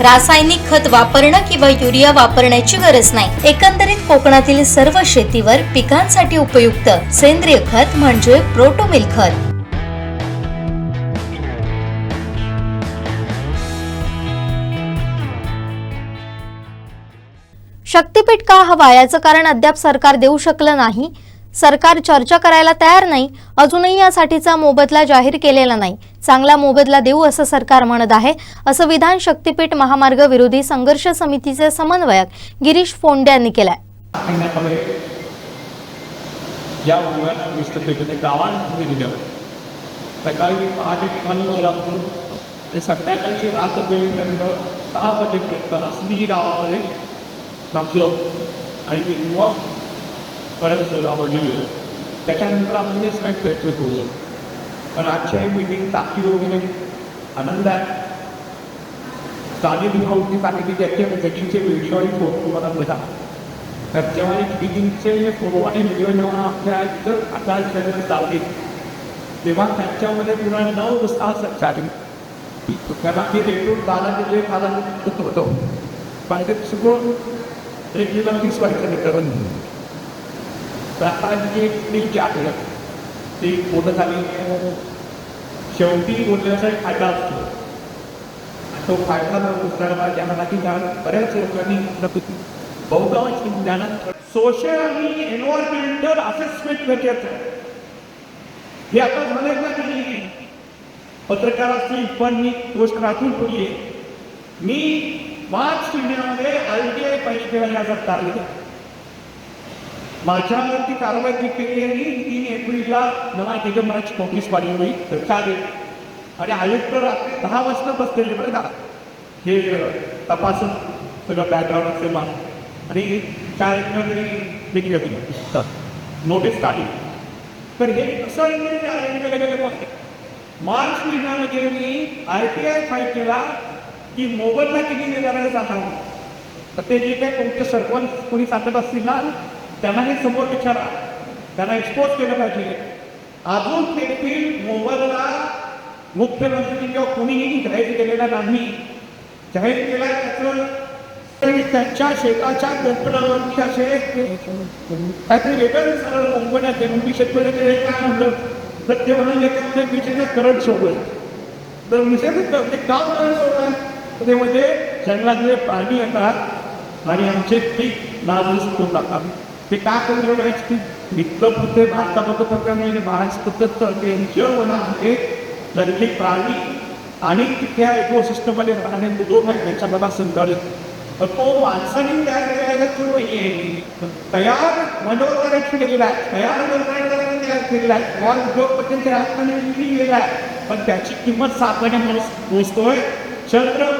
रासायनिक खत वापरणं किंवा युरिया वापरण्याची गरज नाही. एकंदरीत कोकणातील सर्व शेतीवर पिकांसाठी उपयुक्त सेंद्रिय खत म्हणजे प्रोटोमिल खत. शक्तीपीठ का हवा याचं कारण अद्याप सरकार देऊ शकलं नाही. सरकार चर्चा करायला तयार नाही अजूनही यासाठीचा मोबदला जाहीर केलेला नाही. चांगला मोबदला देऊ असं सरकार म्हणत आहे असं विधान शक्तीपीठ महामार्ग विरोधी संघर्ष समितीचे समन्वयक गिरीश फोंडे यांनी केलाय. या गावांमध्ये दिलं सकाळी पहाटे ठिकाणी ते वेळेपर्यंत सहा वाजेपर्यंत असली गावामध्ये थांबलो आणि मग परत आवडली त्याच्यानंतर आपण हे सगळं प्रयत्न करू पण आजच्या मिटिंग ताकी वगैरे आनंद आहे. होती सांगितली त्याच्या त्याचे व्हिडिओ आणि फोटो तुम्हाला बघा. तर एक बिगिंगचे फोटो आणि व्हिडिओ जेव्हा आपल्या इथं आता शरीर चालले तेव्हा त्यांच्यामध्ये पुन्हा नऊ रस्ता चालेल त्याला ते रेटून बाला गेले बाला होतो. पण ते एक गेलं तीस वर्षाने करून तर आता एक आठवलं ती पूर्ण झाली. शेवटी बोलण्याचा फायदा असतो. तो फायदा दुसऱ्याला ज्ञानाला की ज्ञान बऱ्याच लोकांनी प्रकृती बहुतांश ज्ञानात सोशल आणि एन्व्हायरमेंटल असेसमेंट गरजेचं आहे. हे आता झालं ना की पत्रकार असतील पण मी गोष्ट राखून ठेवली मी मार्च महिन्यामध्ये आय टी आय परीक्षेला याचा माझ्यावरती कारवाई जी केली आहे तीन एप्रिलला नवा निगमनाची नोटीस पाडली होई तर चालेल. आणि आयुक्त रात्री दहा वाजता बसलेले बरं का? हे तपासून सगळं बॅकग्राऊंड असेल मा आणि काय तरी देखील होती नोटीस काढली. तर हे कसं मार्च महिन्यामध्ये मी आय टी आय फाईल केला की मोबाईलला किती निघालेलं सांगावं तर ते जे काही तुमचे सरपंच कोणी सांगत असतील ना त्यांनाही समोर विचारा. त्यांना एक्सपोज केलं पाहिजे. अजून देखील मोबाईलला मुख्यमंत्री किंवा कोणीही जाहीर केलेला नाही. जाहीर केला त्याचं त्यांच्या शेताच्या गणपणावरती असे काहीतरी वेगळं सरळ कंपन्या ते शेतकऱ्याचे काय म्हणलं? तर ते म्हणाले की विषय करंट सोबत तर विषय ते काम करंट सोबत ते म्हणजे जंगलातले पाणी येतात आणि आमचे पीक नाजूस करून टाकतात. ते का करून इतकं पुढे भारताबद्दल म्हणजे महाराष्ट्र जेवण आहे. जंगली प्राणी आणि त्या इकोसिस्टममध्ये राहणे दोन यांच्या मला संदर्भ तो माणसाने तयार केलेला तो तयार मनोरंजन केलेला आहे तयार मनोरंजन तयार केलेला आहे. तयार उद्योगपतींच्या हाताने गेला गेलेला आहे. पण त्याची किंमत सापडण्या माणूस पोचतोय चंद्र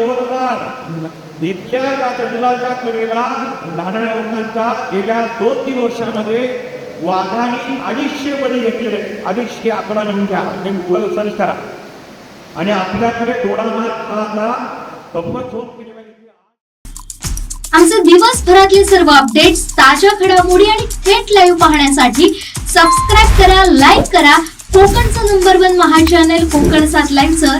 यवतमाळ इतक्या जंगलाच्या कडेला नारायण लोकांचा गेल्या दोन तीन वर्षामध्ये वाघाने अडीचशे बळी घेतलेले. अडीचशे आकडा घेऊन घ्या आणि सर्च करा आणि आपल्याकडे थोडा आमचे दिवसभरातले सर्व अपडेट्स ताज्या घडामोडी आणि थेट लाईव्ह पाहण्यासाठी सबस्क्राईब करा लाईक करा. कोकणचं नंबर वन महा चॅनल कोकण सात लाईनचं